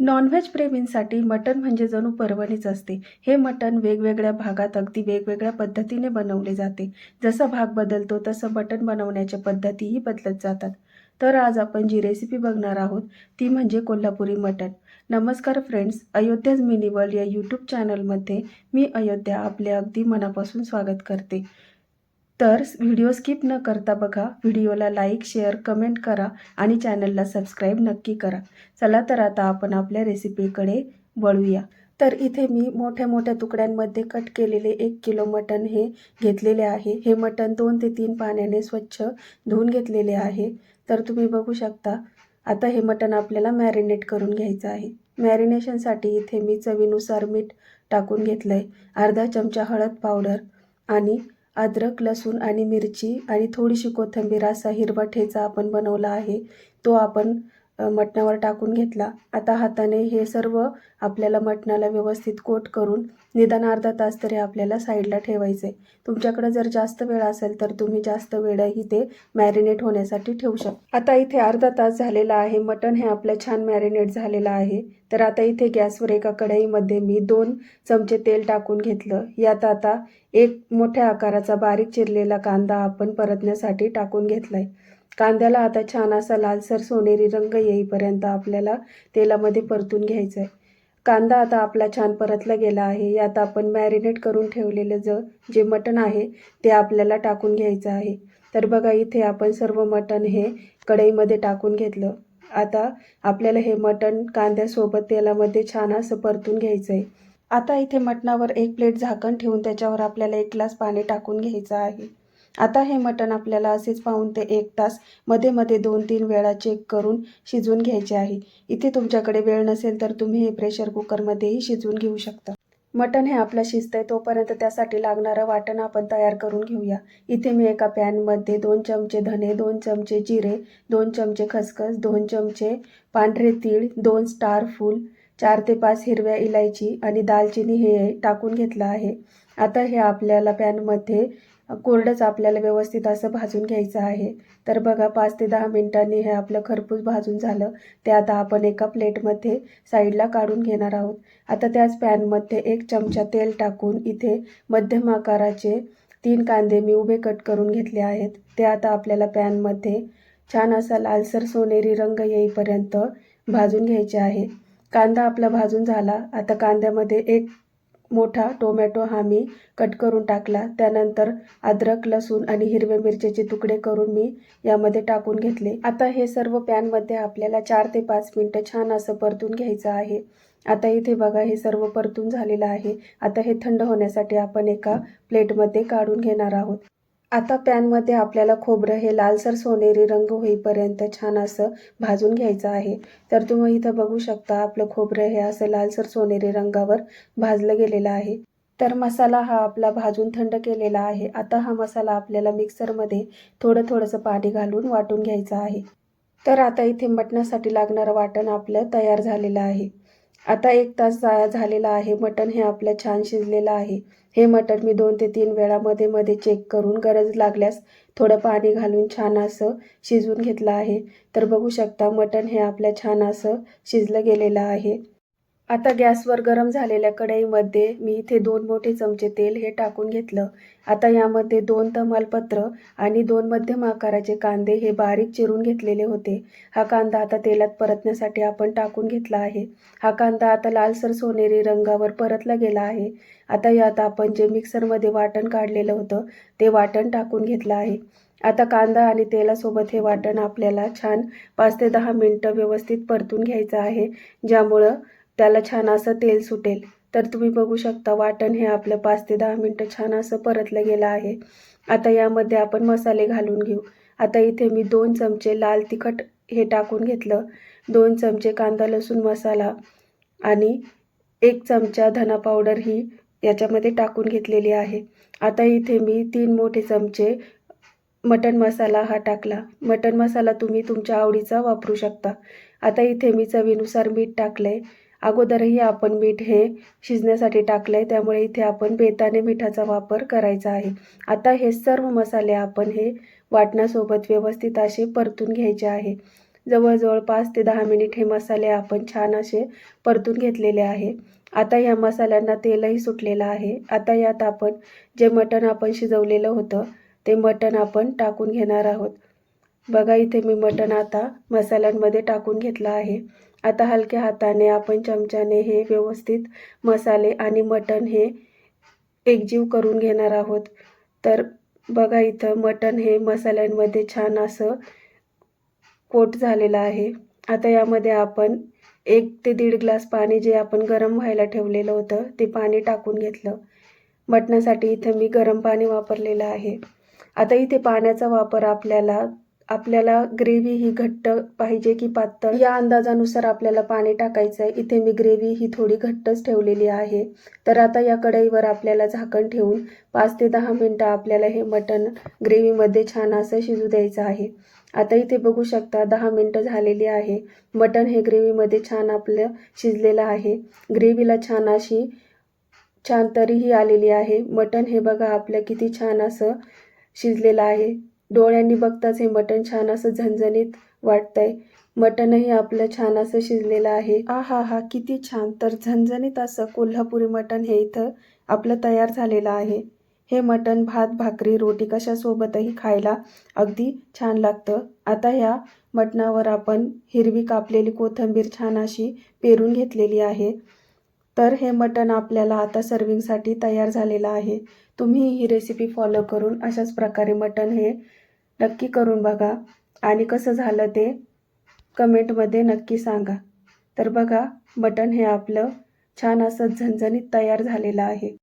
Non veg प्रेमींसाठी मटण म्हणजे जणू पर्वणीच असते. हे मटण वेगवेगळ्या भागात अगदी वेगवेगळ्या पद्धतीने बनवले जाते. जसा भाग बदलतो तसं मटण बनवण्याच्या पद्धतीही बदलत जातात. तर आज आपण जी रेसिपी बघणार आहोत ती म्हणजे कोल्हापुरी मटण. नमस्कार फ्रेंड्स अयोध्याज मिनी वर्ल्ड या यूट्यूब चॅनलमध्ये मी अयोध्या आपले अगदी मनापासून स्वागत करते. तर व्हिडिओ स्किप न करता बघा व्हिडिओला लाईक शेअर कमेंट करा आणि चॅनलला सबस्क्राईब नक्की करा. चला तर आता आपण आपल्या रेसिपीकडे वळूया. तर इथे मी मोठ्या मोठ्या तुकड्यांमध्ये कट केलेले एक किलो मटण हे घेतलेले आहे. हे मटण दोन ते तीन पाण्याने स्वच्छ धुवून घेतलेले आहे. तर तुम्ही बघू शकता आता हे मटण आपल्याला मॅरिनेट करून घ्यायचं आहे. मॅरिनेशनसाठी इथे मी चवीनुसार मीठ टाकून घेतलं आहे अर्धा चमचा हळद पावडर आणि अद्रक लसूण आणि मिरची आणि थोडीशी कोथिंबीर असा हिरवा ठेचा आपण बनवला आहे. तो आपण मटणावर टाकून घेतला. आता हाताने हे सर्व आपल्याला मटणाला व्यवस्थित कोट करून निदान अर्धा तास तरी आपल्याला साईडला ठेवायचं. आहे तुमच्याकडे जर जास्त वेळ असेल तर तुम्ही जास्त वेळही ते मॅरिनेट होण्यासाठी ठेवू शकता आता इथे अर्धा तास झालेला आहे. मटण हे आपलं छान मॅरिनेट झालेलं आहे. तर आता इथे गॅसवर एका कढईमध्ये मी दोन चमचे तेल टाकून घेतलं. यात आता एक मोठ्या आकाराचा बारीक चिरलेला कांदा आपण परतण्यासाठी टाकून घेतला आहे कांद्याला आता छान असा लालसर सोनेरी रंग येईपर्यंत आपल्याला तेलामध्ये परतून घ्यायचं आहे कांदा आता आपला छान परतला गेला आहे. यात आपण मॅरिनेट करून ठेवलेलं ज जे मटण आहे ते आपल्याला टाकून घ्यायचं आहे. तर बघा इथे आपण सर्व मटण हे कढईमध्ये टाकून घेतलं. आता आपल्याला हे मटण कांद्यासोबत तेलामध्ये छान असं परतून घ्यायचं आहे आता इथे मटणावर एक प्लेट झाकण ठेवून त्याच्यावर आपल्याला एक ग्लास पाणी टाकून घ्यायचं आहे. आता हे मटण आपल्याला असेच पाहून ते एक तासमध्ये मध्ये दोन तीन वेळा चेक करून शिजवून घ्यायचे आहे. इथे तुमच्याकडे वेळ नसेल तर तुम्ही हे प्रेशर कुकरमध्येही शिजवून घेऊ शकता. मटण हे आपलं शिजतंय तोपर्यंत त्यासाठी लागणारं वाटण आपण तयार करून घेऊया. इथे मी एका पॅनमध्ये दोन चमचे धने दोन चमचे जिरे दोन चमचे खसखस दोन चमचे पांढरे तीळ दोन स्टार फूल चार ते पाच हिरव्या इलायची आणि दालचिनी हे टाकून घेतलं आहे. आता हे आपल्याला पॅनमध्ये कोरडंच आपल्याला व्यवस्थित असं भाजून घ्यायचं आहे. तर बघा पाच ते दहा मिनिटांनी हे आपलं खरपूस भाजून झालं. ते आता आपण एका प्लेटमध्ये साईडला काढून घेणार आहोत. आता त्याच पॅनमध्ये एक चमचा तेल टाकून इथे मध्यम आकाराचे तीन कांदे मी उभे कट करून घेतले आहेत. ते आता आपल्याला पॅनमध्ये छान असा लालसर सोनेरी रंग येईपर्यंत भाजून घ्यायचे आहे. कांदा आपला भाजून झाला. आता कांद्यामध्ये एक मोठा टोमॅटो हा मी कट करून टाकला. त्यानंतर अद्रक लसूण आणि हिरव्या मिरचीचे तुकडे करून मी यामध्ये टाकून घेतले. आता हे सर्व पॅनमध्ये आपल्याला चार ते पाच मिनटं छान असं परतून घ्यायचं आहे. आता इथे बघा हे सर्व परतून झालेलं आहे. आता हे थंड होण्यासाठी आपण एका प्लेटमध्ये काढून घेणार आहोत. आता पॅनमध्ये आपल्याला खोबरं हे लालसर सोनेरी रंग होईपर्यंत छान असं भाजून घ्यायचं आहे. तर तुम्ही इथं बघू शकता आपलं खोबरं हे असं लालसर सोनेरी रंगावर भाजलं गेलेलं आहे. तर मसाला हा आपला भाजून थंड केलेला आहे. आता हा मसाला आपल्याला मिक्सरमध्ये थोडं थोडंसं पाणी घालून वाटून घ्यायचं आहे. तर आता इथे मटणासाठी लागणारं वाटण आपलं तयार झालेलं आहे. आता एक तास झालेला आहे. मटण हे आपलं छान शिजलेलं आहे. हे मटण मी दोन ते तीन वेळा मध्ये मध्ये चेक करून गरज लागल्यास थोडं पाणी घालून छान असं शिजवून घेतलं आहे. तर बघू शकता मटण हे आपल्या छान असं शिजलं गेलेलं आहे. आता गॅसवर गरम झालेल्या कढईमध्ये मी इथे दोन मोठे चमचे तेल हे टाकून घेतलं. आता यामध्ये दोन तमालपत्र आणि दोन मध्यम आकाराचे कांदे हे बारीक चिरून घेतलेले होते. हा कांदा आता तेलात परतण्यासाठी आपण टाकून घेतला आहे. हा कांदा आता लालसर सोनेरी रंगावर परतला गेला आहे. आता यात आपण जे मिक्सरमध्ये वाटण काढलेलं होतं ते वाटण टाकून घेतलं आहे. आता कांदा आणि तेलासोबत हे वाटण आपल्याला छान पाच ते दहा मिनटं व्यवस्थित परतून घ्यायचं आहे ज्यामुळं त्याला छान असं तेल सुटेल. तर तुम्ही बघू शकता वाटण हे आपलं पाच ते दहा मिनटं छान असं परतलं गेलं आहे. आता यामध्ये आपण मसाले घालून घेऊ. आता इथे मी दोन चमचे लाल तिखट हे टाकून घेतलं. दोन चमचे कांदा लसूण मसाला आणि एक चमचा धना पावडर ही याच्यामध्ये टाकून घेतलेली आहे. आता इथे मी तीन मोठे चमचे मटन मसाला हा टाकला. मटन मसाला तुम्ही तुमच्या आवडीचा वापरू शकता. आता इथे मी चवीनुसार मीठ टाकलं आहे अगोदरही आपण मीठ हे शिजण्यासाठी टाकलं आहे त्यामुळे इथे आपण बेताने मिठाचा वापर करायचा आहे. आता हे सर्व मसाले आपण हे वाटणासोबत व्यवस्थित असे परतून घ्यायचे आहे. जवळजवळ पाच ते दहा मिनिट हे मसाले आपण छान असे परतून घेतलेले आहे. आता ह्या मसाल्यांना तेलही सुटलेलं आहे. आता यात आपण जे मटण आपण शिजवलेलं होतं ते मटण आपण टाकून घेणार आहोत. बघा इथे मी मटण आता मसाल्यांमध्ये टाकून घेतलं आहे. आता हलक्या हाताने आपण चमच्याने हे व्यवस्थित मसाले आणि मटण हे एकजीव करून घेणार आहोत. तर बघा इथं मटण हे मसाल्यांमध्ये छान असं कोट झालेलं आहे. आता यामध्ये आपण एक ते दीड ग्लास पाणी जे आपण गरम व्हायला ठेवलेलं होतं ते पाणी टाकून घेतलं. मटणासाठी इथं मी गरम पाणी वापरलेलं आहे. आता इथे पाण्याचा वापर आपल्याला आपल्याला ग्रेव्ही ही घट्ट पाहिजे की पातळ? या अंदाजानुसार आपल्याला पाणी टाकायचं आहे इथे मी ग्रेव्ही ही थोडी घट्टच ठेवलेली आहे. तर आता या कढईवर आपल्याला झाकण ठेवून पाच ते दहा मिनटं आपल्याला हे मटण ग्रेव्हीमध्ये छान असं शिजू द्यायचं आहे. आता इथे बघू शकता दहा मिनटं झालेली आहे. मटण हे ग्रेव्हीमध्ये छान आपलं शिजलेलं आहे. ग्रेव्हीला छान अशी छान तरीही आलेली आहे. मटण हे बघा आपलं किती छान असं शिजलेलं आहे. डोळ्यांनी बघताच हे मटण छान असं झणझणीत वाटतंय. मटणही आपलं छान असं शिजलेलं आहे. आ हा हा किती छान. तर झणझणीत असं कोल्हापुरी मटण हे इथं आपलं तयार झालेलं आहे. हे मटण भात भाकरी रोटी कशासोबतही खायला अगदी छान लागतं. आता ह्या मटणावर आपण हिरवी कापलेली कोथिंबीर छान अशी पेरून घेतलेली आहे. तर हे मटण आपल्याला आता सर्विंगसाठी तयार झालेलं आहे. तुम्ही ही रेसिपी फॉलो करून अशाच प्रकारे मटण हे नक्की करून बघा. आणि कसं झालं ते कमेंटमध्ये नक्की सांगा. तर बघा मटण हे आपलं छान असं झणझणीत तयार झालेलं आहे.